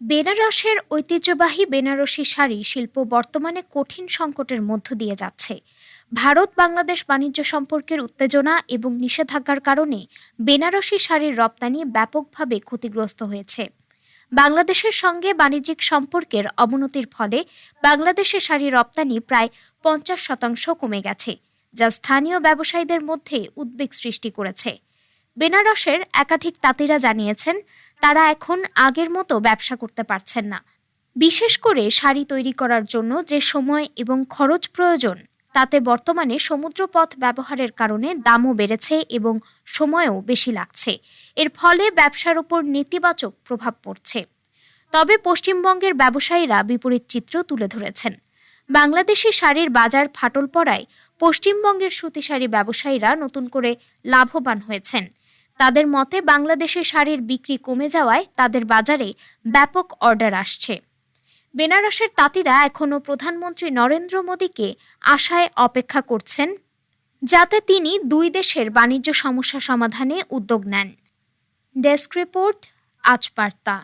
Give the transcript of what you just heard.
বেনারসের ঐতিহ্যবাহী বেনারসি শাড়ি শিল্প বর্তমানে কঠিন সংকটের মধ্য দিয়ে যাচ্ছে। ভারত, বাংলাদেশ বাণিজ্য সম্পর্কের উত্তেজনা এবং নিষেধাজ্ঞার কারণে বেনারসি শাড়ির রপ্তানি ব্যাপকভাবে ক্ষতিগ্রস্ত হয়েছে। বাংলাদেশের সঙ্গে বাণিজ্যিক সম্পর্কের অবনতির ফলে বাংলাদেশে শাড়ি রপ্তানি প্রায় পঞ্চাশ শতাংশ কমে গেছে, যা স্থানীয় ব্যবসায়ীদের মধ্যে উদ্বেগ সৃষ্টি করেছে। বেনারসের একাধিক তাঁতিরা জানিয়েছেন, তারা এখন আগের মতো ব্যবসা করতে পারছেন না। বিশেষ করে শাড়ি তৈরি করার জন্য যে সময় এবং খরচ প্রয়োজন, তাতে বর্তমানে সমুদ্রপথ ব্যবহারের কারণে দামও বেড়েছে এবং সময়ও বেশি লাগছে। এর ফলে ব্যবসার উপর নেতিবাচক প্রভাব পড়ছে। তবে পশ্চিমবঙ্গের ব্যবসায়ীরা বিপরীত চিত্র তুলে ধরেছেন। বাংলাদেশি শাড়ির বাজার ফাটল পড়ায় পশ্চিমবঙ্গের সুতি শাড়ি ব্যবসায়ীরা নতুন করে লাভবান হয়েছেন। তাদের মতে বাংলাদেশে শাড়ির বিক্রি কমে যাওয়ায় তাদের বাজারে ব্যাপক অর্ডার আসছে। বেনারসের তাঁতিরা এখনও প্রধানমন্ত্রী নরেন্দ্র মোদীকে আশায় অপেক্ষা করছেন, যাতে তিনি দুই দেশের বাণিজ্য সমস্যা সমাধানে উদ্যোগ নেন। ডেস্ক রিপোর্ট আজ বার্তা